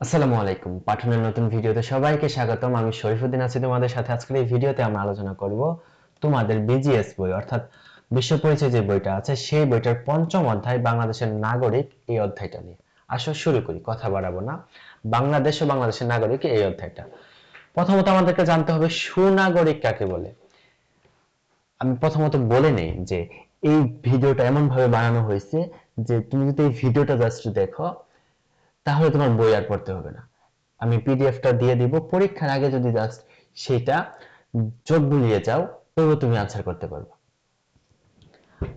আসসালামু আলাইকুম। পাঠনের নতুন ভিডিওতে সবাইকে স্বাগতম। আমি শরীফুদ্দিন আছি তোমাদের সাথে। আজকের এই ভিডিওতে আমরা আলোচনা করব তোমাদের বিজিএস বই, অর্থাৎ বিশ্ব পরিচয় যে বইটা আছে, সেই বইটার পঞ্চম অধ্যায়, বাংলাদেশের নাগরিক এই অধ্যায়টা নিয়ে। আসো, শুরু করি, কথা বাড়াবো না। বাংলাদেশ ও বাংলাদেশের নাগরিক এই অধ্যায়টা। প্রথমত আমাদেরকে জানতে হবে, সুনাগরিক কাকে বলে? আমি প্রথমত বলে নেই যে এই ভিডিওটা এমন ভাবে বানানো হয়েছে যে তুমি যদি এই ভিডিওটা জাস্ট দেখো তাহলে তোমার বই আর পড়তে হবে না। আমি পিডিএফটা দিয়ে দিব, পরীক্ষার আগে যদি জাস্ট সেটা চোখ বুলিয়ে যাও, তবুও তুমি আনসার করতে পারবে।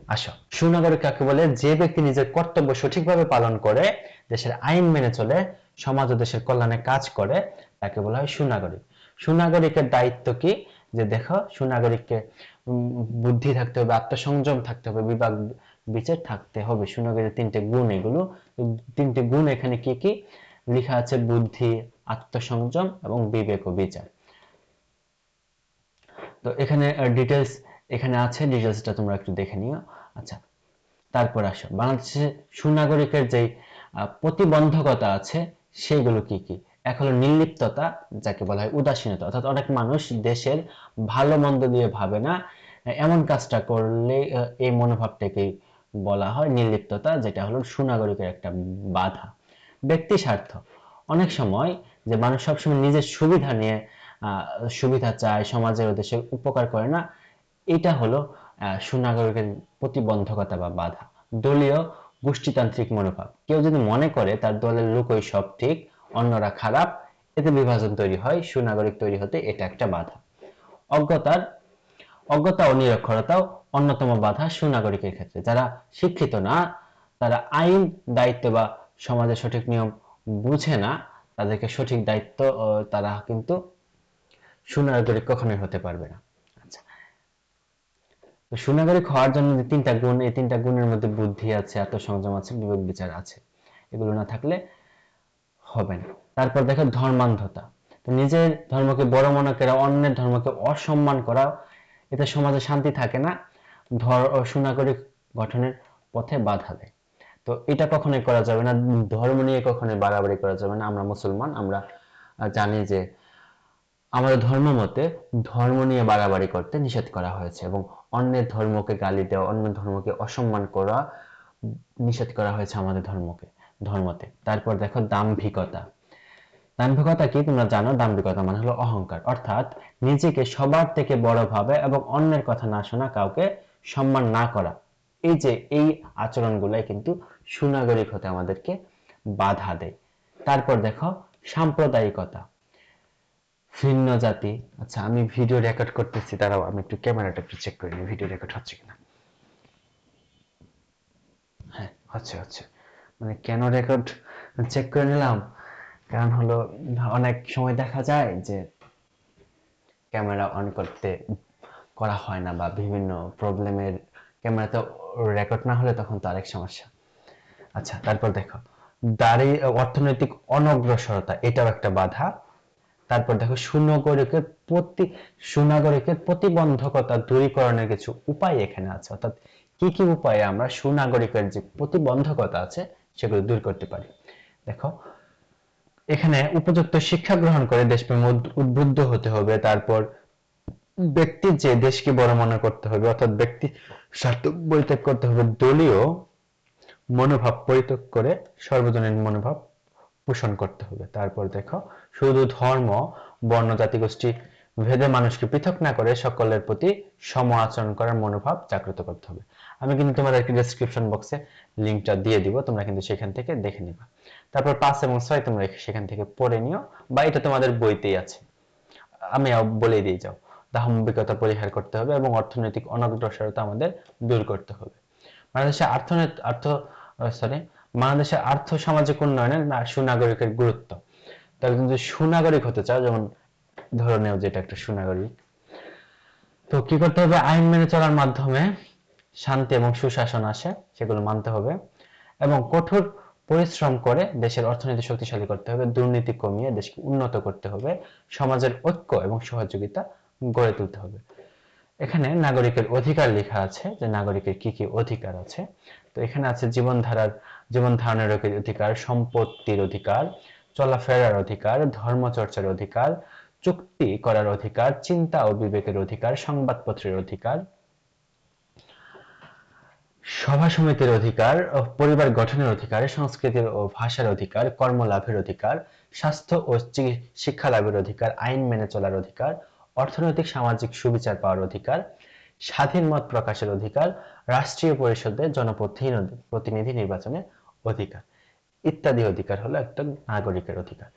আসো। সুনাগরিক কাকে বলে? যে ব্যক্তি নিজের কর্তব্য সঠিকভাবে পালন করে, দেশের আইন মেনে চলে, সমাজ ও দেশের কল্যাণে কাজ করে, তাকে বলা হয় সুনাগরিক। সুনাগরিকের দায়িত্ব কি? যে দেখো, সুনাগরিককে বুদ্ধি থাকতে হবে, আত্মসংযম থাকতে হবে, বিভাগ বিচার থাকতে হবে। সুনাগরিকের তিনটে গুণ এগুলো। তিনটে গুণ এখানে কি কি? লেখা আছে বুদ্ধি, আত্মসংযম এবং বিবেক ও বিচার। তো এখানে ডিটেলস এখানে আছে। ডিটেলসটা তোমরা একটু দেখে নিও। আচ্ছা তারপর আসো। বাংলাদেশে সুনাগরিকের যে প্রতিবন্ধকতা আছে, সেগুলো কি কি? এক হলো নির্লিপ্ততা, যাকে বলা হয় উদাসীনতা। অর্থাৎ অনেক মানুষ দেশের ভালো মন্দ দিয়ে ভাবে না, এমন কাজটা করলে এই মনোভাবটাকেই বলা হয় নির্লিপ্ততা, যেটা হলো সুনাগরিকের একটা বাধা। ব্যক্তি স্বার্থ। অনেক সময় যে মানুষ সবসময় নিজের সুবিধা নিয়ে সুবিধা চায়, সমাজের দেশের উপকার করে না, এটা হলো সুনাগরিকের প্রতিবন্ধকতা বা বাধা। দলীয় গোষ্ঠীতান্ত্রিক মনোভাব। কেউ যদি মনে করে তার দলের লোকই সব ঠিক, অন্যরা খারাপ, এতে বিভাজন তৈরি হয়, সুনাগরিক তৈরি হতে এটা একটা বাধা। অজ্ঞতার, অজ্ঞতা ও নিরক্ষরতাও অন্যতম বাধা সুনাগরিকের ক্ষেত্রে। যারা শিক্ষিত না, তারা আইন দায়িত্ব বা সমাজের সঠিক নিয়ম বুঝে না, তাদেরকে সঠিক দায়িত্ব তারা কিন্তু সুনাগরিক কখনোই হতে পারবে না। আচ্ছা। সুনাগরিক হওয়ার জন্য যে তিনটা গুণ, এই তিনটা গুণের মধ্যে বুদ্ধি আছে, আত্মসংযম আছে, বিবেক বিচার আছে। এগুলো না থাকলে হবে না। তারপর দেখো ধর্মান্ধতা। নিজের ধর্মকে বড় মনে করা, অন্যের ধর্মকে অসম্মান করা এতে সমাজে শান্তি থাকে না। ধর সুনাগরিক গঠনের পথে বাধা দেয়। তো এটা কখনোই করা যাবে না, ধর্ম নিয়ে কখনোই বাড়াবাড়ি করা যাবে না। আমরা মুসলমান, আমরা জানি যে আমাদের ধর্ম মতে ধর্ম নিয়ে বাড়াবাড়ি করতে নিষেধ করা হয়েছে এবং অন্যের ধর্মকে গালি দেওয়া, অন্য ধর্মকে অসম্মান করা নিষেধ করা হয়েছে আমাদের ধর্মকে, ধর্মতে। তারপর দেখো দাম্ভিকতা। দাম্ভিকতা কি? তোমরা জানো, দাম্ভিকতা মানে হলো অহংকার। অর্থাৎ নিজেকে সবার থেকে বড় ভাবে এবং অন্যের কথা না শোনা কাউকে সম্মান না করা। এই যে, এই আচরণগুলাই কিন্তু সুনাগরিক হতে আমাদেরকে বাধা দেয়। তারপর দেখো, সাম্প্রদায়িকতা। ভিন্ন জাতি। আচ্ছা আমি ভিডিও রেকর্ড করতেছি, দাঁড়াও, আমি একটু ক্যামেরাটা একটু চেক করে নিই ভিডিও রেকর্ড হচ্ছে কিনা? হ্যাঁ হচ্ছে হচ্ছে। মানে কেন রেকর্ড চেক করে নিলাম? কারণ হলো, অনেক সময় দেখা যায় যে ক্যামেরা অন করতে করা হয় না বা বিভিন্ন প্রবলেমের ক্যামেরাতে রেকর্ড না হলে তখন তো আরেক সমস্যা। আচ্ছা তারপর দেখো, দাঁড়ি, অর্থনৈতিক অনগ্রসরতা, এটাও একটা বাধা। তারপর দেখো সুনাগরিকের প্রতি, সুনাগরিকের প্রতিবন্ধকতা দূরীকরণের কিছু উপায় এখানে আছে। অর্থাৎ কি কি উপায়ে আমরা সুনাগরিকের যে প্রতিবন্ধকতা আছে, সেগুলো দূর করতে পারি? দেখো, এখানে উপযুক্ত শিক্ষা গ্রহণ করে দেশপ্রেম উদ্বুদ্ধ হতে হবে। তারপর ব্যক্তির যে দেশকে বড় মনে করতে হবে, অর্থাৎ ব্যক্তি স্বার্থ পরিত্যাগ করতে হবে, দলীয় মনোভাব পরিত্যাগ করে সর্বজনীন মনোভাব পোষণ করতে হবে। তারপর দেখো, শুধু ধর্ম, বর্ণ জাতিগোষ্ঠী ভেদে মানুষকে পৃথক না করে সকলের প্রতি সম আচরণ করার মনোভাব জাগ্রত করতে হবে। আমি কিন্তু তোমাদেরকে ডেসক্রিপশন বক্সে লিঙ্কটা দিয়ে দিব, তোমরা কিন্তু সেখান থেকে দেখে নিবা। তারপর পাঁচ এবং ছয় তোমরা সেখান থেকে পড়ে নিও, বা এটা তোমাদের বইতেই আছে। আমি বলে দিয়ে যাও। দাম্ভিকতা পরিহার করতে হবে এবং অর্থনৈতিক অনগ্রসরতা আমাদের দূর করতে হবে। বাংলাদেশের অর্থনীতি অর্থ সরি বাংলাদেশের আর্থ সামাজিক উন্নয়নে সুনাগরিকের গুরুত্ব। তাহলে কিন্তু সুনাগরিক হতে চাও, যেমন ধরে নেও যেটা একটা সুনাগরিক। তো কি করতে হবে? আইন মেনে চলার মাধ্যমে শান্তি এবং সুশাসন আসে, সেগুলো মানতে হবে। এবং কঠোর পরিশ্রম করে দেশের অর্থনীতি শক্তিশালী করতে হবে। দুর্নীতি কমিয়ে দেশকে উন্নত করতে হবে। সমাজের ঐক্য এবং সহযোগিতা গড়ে তুলতে হবে। এখানে নাগরিকের অধিকার লেখা আছে যে নাগরিকের কি কি অধিকার আছে। তো এখানে আছে জীবন ধারার জীবন ধারণের অধিকার, সম্পত্তির অধিকার, চলাফেরার অধিকার, ধর্মচর্চার অধিকার, চুক্তি করার অধিকার, চিন্তা ও বিবেকের অধিকার, সংবাদপত্রের অধিকার, সভা সমিতির অধিকার পরিবার গঠনের অধিকার, সংস্কৃতির ও ভাষার অধিকার, কর্মলাভের অধিকার, স্বাস্থ্য ও শিক্ষা লাভের অধিকার, আইন মেনে চলার অধিকার অর্থনৈতিক, সামাজিক সুবিচার পাওয়ার অধিকার, স্বাধীন মত প্রকাশের অধিকার, রাষ্ট্রীয় পরিষদে জনপ্রতিনিধি, প্রতিনিধি নির্বাচনের অধিকার। ইত্যাদি অধিকার হলো একটা নাগরিকের অধিকার।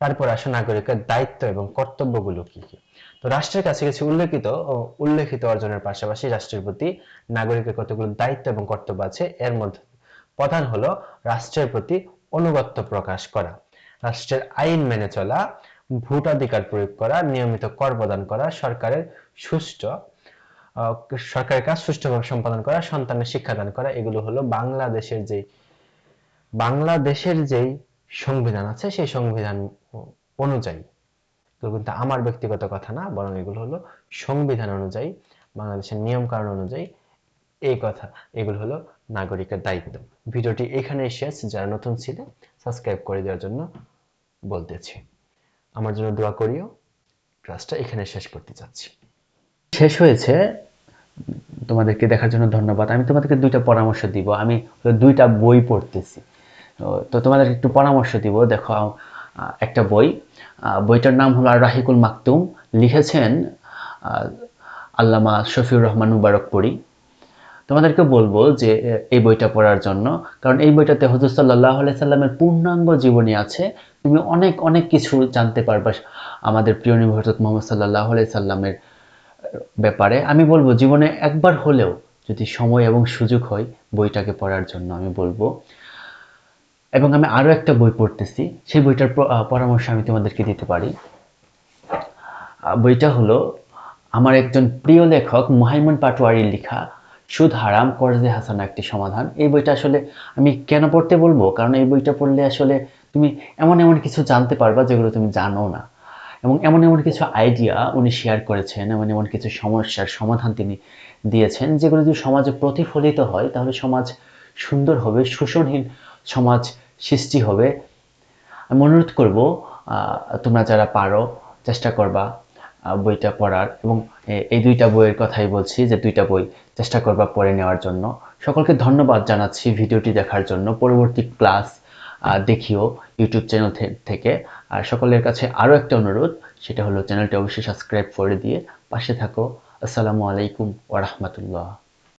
তারপর আসে নাগরিকের দায়িত্ব এবং কর্তব্যগুলো কি কি? তো রাষ্ট্রের কাছে কিছু উল্লেখিত ও উল্লেখিত অর্জনের পাশাপাশি রাষ্ট্রের প্রতি নাগরিকের কতগুলো দায়িত্ব এবং কর্তব্য আছে, এর মধ্যে প্রধান হলো রাষ্ট্রের প্রতি অনুগত্য প্রকাশ করা। রাষ্ট্রের আইন মেনে চলা ভোটাধিকার প্রয়োগ করা, নিয়মিত কর প্রদান করা, সরকারের সুষ্ঠু সরকারের কাজ সুষ্ঠুভাবে সম্পাদন করা, সন্তানের শিক্ষাদান করা, এগুলো হলো বাংলাদেশের যে বাংলাদেশের যেই সংবিধান আছে, সেই সংবিধান অনুযায়ী। কিন্তু আমার ব্যক্তিগত কথা না, বরং এগুলো হলো সংবিধান অনুযায়ী, বাংলাদেশের নিয়ম কানুন অনুযায়ী এই কথা, এগুলো হলো নাগরিকের দায়িত্ব। ভিডিওটি এখানে শেষ, যারা নতুন ছিল, সাবস্ক্রাইব করে দেওয়ার জন্য বলতেছি। আমার জন্য দোয়া করিও। ক্লাসটা এখানে শেষ করতে চাচ্ছি। শেষ হয়েছে। তোমাদেরকে দেখার জন্য ধন্যবাদ। আমি তোমাদেরকে দুইটা পরামর্শ দিব। আমি দুইটা বই পড়তেছি। তো- তোমাদের একটু পরামর্শ দিব। দেখো একটা বই। বইটার নাম হলো রাহিকুল মাকতুম। লিখেছেন আল্লামা শফিউর রহমান মুবারকপুরি তোমাদেরকে বলব যে এই বইটা পড়ার জন্য। কারণ এই বইটাতে হজরত সাল্লাহ সাল্লামের পূর্ণাঙ্গ জীবনী আছে। তুমি অনেক অনেক কিছু জানতে পারবা আমাদের প্রিয় নবী হজরত মোহাম্মদ সাল্লাহ সাল্লামের ব্যাপারে। আমি বলব, জীবনে একবার হলেও যদি সময় এবং সুযোগ হয় বইটাকে পড়ার জন্য আমি বলব। এবং আমি আরও একটা বই পড়তেছি, সেই বইটার পরামর্শ আমি তোমাদেরকে দিতে পারি। বইটা হলো আমার একজন প্রিয় লেখক মুহাইমন পাটোয়ারির লেখা সুদ হারাম, কর্জে হাসানা একটি সমাধান। এই বইটা আসলে আমি কেন পড়তে বলব? কারণ এই বইটা পড়লে আসলে তুমি এমন এমন কিছু জানতে পারবা যেগুলো তুমি জানো না। এবং এমন এমন কিছু আইডিয়া উনি শেয়ার করেছেন, এমন এমন কিছু সমস্যার সমাধান তিনি দিয়েছেন, যেগুলো যদি সমাজে প্রতিফলিত হয়, তাহলে সমাজ সুন্দর হবে, শোষণহীন সমাজ সৃষ্টি হবে। আমি অনুরোধ করব তোমরা যারা পারো, চেষ্টা করবা বইটা পড়ার। এবং এই দুইটা বইয়ের কথাই বলছি যে দুইটা বই চেষ্টা করবা পড়ে নেওয়ার জন্য। সকলকে ধন্যবাদ জানাচ্ছি ভিডিওটি দেখার জন্য। পরবর্তী ক্লাস দেখিও ইউটিউব চ্যানেল থেকে। আর সকলের কাছে আরও একটা অনুরোধ, সেটা হলো চ্যানেলটি অবশ্যই সাবস্ক্রাইব করে দিয়ে পাশে থাকো। আসসালামু আলাইকুম ওয়া রাহমাতুল্লাহ।